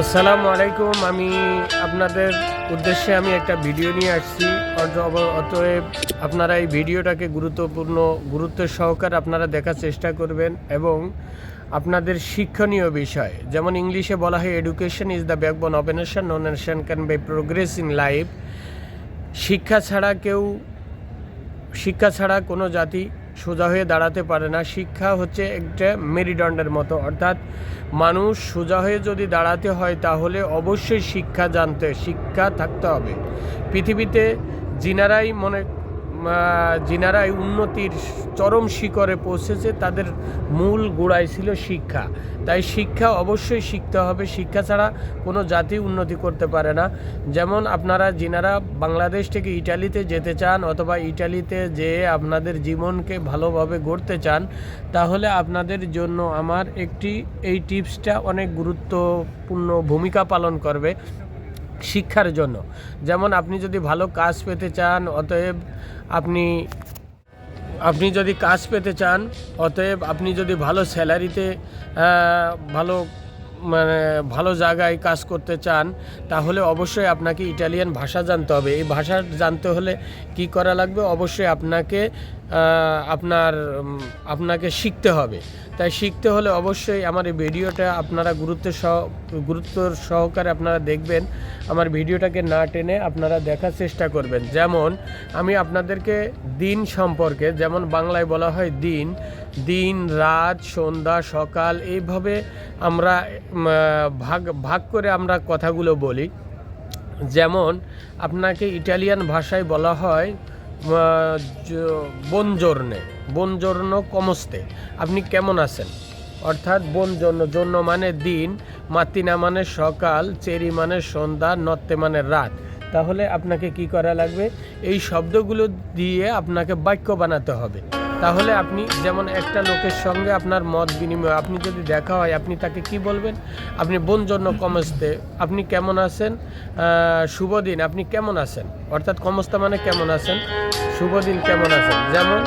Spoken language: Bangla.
আসসালামু আলাইকুম। আমি আপনাদের উদ্দেশ্যে আমি একটা ভিডিও নিয়ে আসছি। অত- অতএব আপনারা এই ভিডিওটাকে গুরুত্বপূর্ণ, গুরুত্বের সহকারে আপনারা দেখার চেষ্টা করবেন এবং আপনাদের শিক্ষণীয় বিষয়, যেমন ইংলিশে বলা হয় education is the backbone of a nation no nation can buy progress in life শিক্ষা ছাড়া কেউ, শিক্ষা ছাড়া কোনো জাতি সোজা হয়ে দাঁড়াতে পারে না। শিক্ষা হচ্ছে একটা মেরুদণ্ডের মতো। অর্থাৎ মানুষ সোজা হয়ে যদি দাঁড়াতে হয়, তাহলে অবশ্যই শিক্ষা জানতে, শিক্ষা থাকতে হবে। পৃথিবীতে যিনারাই মনে আহ, যিনারাই উন্নতির চরম শিখরে পৌঁছেছে তাদের মূল গোড়ায় ছিল শিক্ষা। তাই শিক্ষা অবশ্যই শিখতে হবে। শিক্ষা ছাড়া কোনো জাতি উন্নতি করতে পারে না। যেমন আপনারা যিনারা বাংলাদেশ থেকে ইটালিতে যেতে চান অথবা ইটালিতে যেয়ে আপনাদের জীবনকে ভালোভাবে গড়তে চান তাহলে আপনাদের জন্য আমার একটি এই টিপসটা অনেক গুরুত্বপূর্ণ ভূমিকা পালন করবে। শিক্ষার জন্য। যেমন আপনি যদি ভালো কাজ পেতে চান, অতএব আপনি আপনি যদি কাজ পেতে চান, অতএব আপনি যদি ভালো স্যালারিতে ভালো মানে ভালো জায়গায় কাজ করতে চান, তাহলে অবশ্যই আপনাকে ইটালিয়ান ভাষা জানতে হবে। এই ভাষা জানতে হলে কি করা লাগবে? অবশ্যই আপনাকে আপনার আপনাকে শিখতে হবে। তাই শিখতে হলে অবশ্যই আমার এই ভিডিওটা আপনারা গুরুত্ব সহ, গুরুত্ব সহকারে আপনারা দেখবেন। আমার ভিডিওটাকে না টেনে আপনারা দেখার চেষ্টা করবেন। যেমন, আমি আপনাদেরকে দিন সম্পর্কে, যেমন বাংলায় বলা হয় দিন দিন, রাত, সন্ধ্যা, সকাল, এইভাবে আমরা ভাগ ভাগ করে আমরা কথাগুলো বলি। যেমন, আপনাকে ইটালিয়ান ভাষায় বলা হয় বনজর্নে, বনজর্ন কমস্তে। আপনি কেমন আছেন? অর্থাৎ বনজন্য জন্য মানে দিন মাতিনা মানে সকাল, চেরি মানে সন্ধ্যা, নত্তে মানে রাত। তাহলে আপনাকে কি করা লাগবে? এই শব্দগুলো দিয়ে আপনাকে বাক্য বানাতে হবে। তাহলে আপনি যেমন একটা লোকের সঙ্গে আপনার মত বিনিময়, আপনি যদি দেখা হয়, আপনি তাকে কি বলবেন? আপনি বোন জন্য কমস্তে, আপনি কেমন আছেন? শুভ দিন, আপনি কেমন আছেন? অর্থাৎ কমস্তা মানে কেমন আছেন? শুভ দিন কেমন আছেন? যেমন